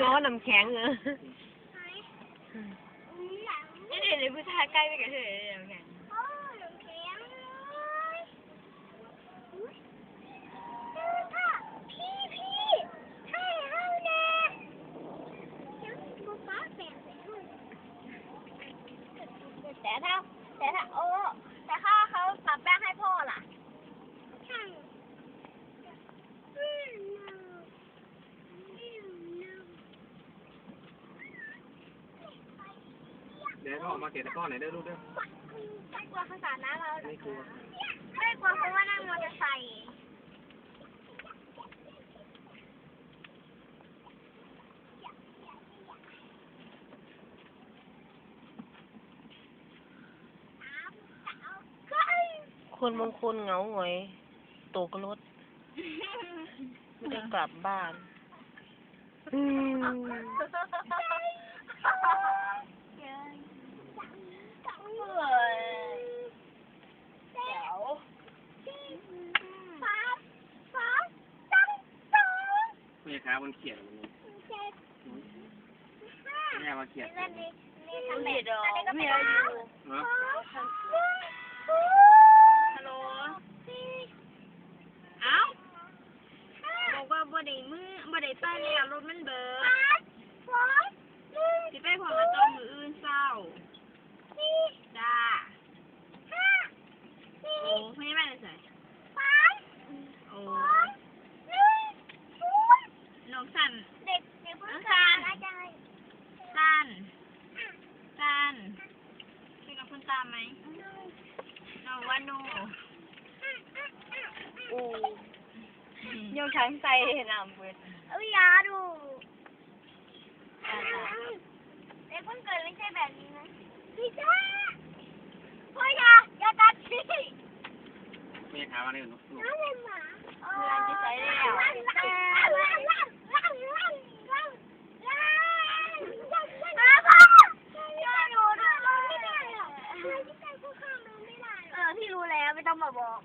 ง้อน้ำแข็งเออนี่เดี๋ยวเลยผู้ชายใกล้ไปกับเธอเลยไง แต่ถ้าแต่ถ้าโอ้แต่ถ้าเขาปรับแป้งให้พ่อล่ะ เดี๋ยวให้พ่อออกมาเกะตะกร้อนหน่อยเด้อลูกเด้อไม่กลัวภาษาน้ำเราไม่กลัวไม่กลัวเพราะว่านั่งมอเตอร์ไซค์คนมงคลเหงาหงอยตกรถไม่ได้กลับบ้าน อืม เดี๋ยวฟ้าฟ้าตั้งสอง แม่ค้ามันเขียนมันเจ็ดแม่มาเขียนนี่นี่นี่ทำเด็ดดอกอันนี้ก็ไม่เป็นเอาอน้ำยู่เนฮัลโหลเอ้าบอกว่าบ่ได้มือบ่ได้ไปแล้วรถมันเบิดสิไปพอมาจองมืออื่นเศร้าจ้าโอ้ไม่ได้ไปเลยใส่โอ้น้องสัน เด็กเด็กผู้ชายอาจารย์สันสันคุยกับคุณตาไหมน้องวานูอู้ยกทั้งใจนำเบิดเอ้ยยาดูเด็กเพิ่งเกิดไม่ใช่แบบนี้นะพี่จ้าพ่อยาอย่าตัดสิแม่ค้ามาเนี่ยลูกน้าเป็นหมา รู้แล้วไม่ต้องมาบอก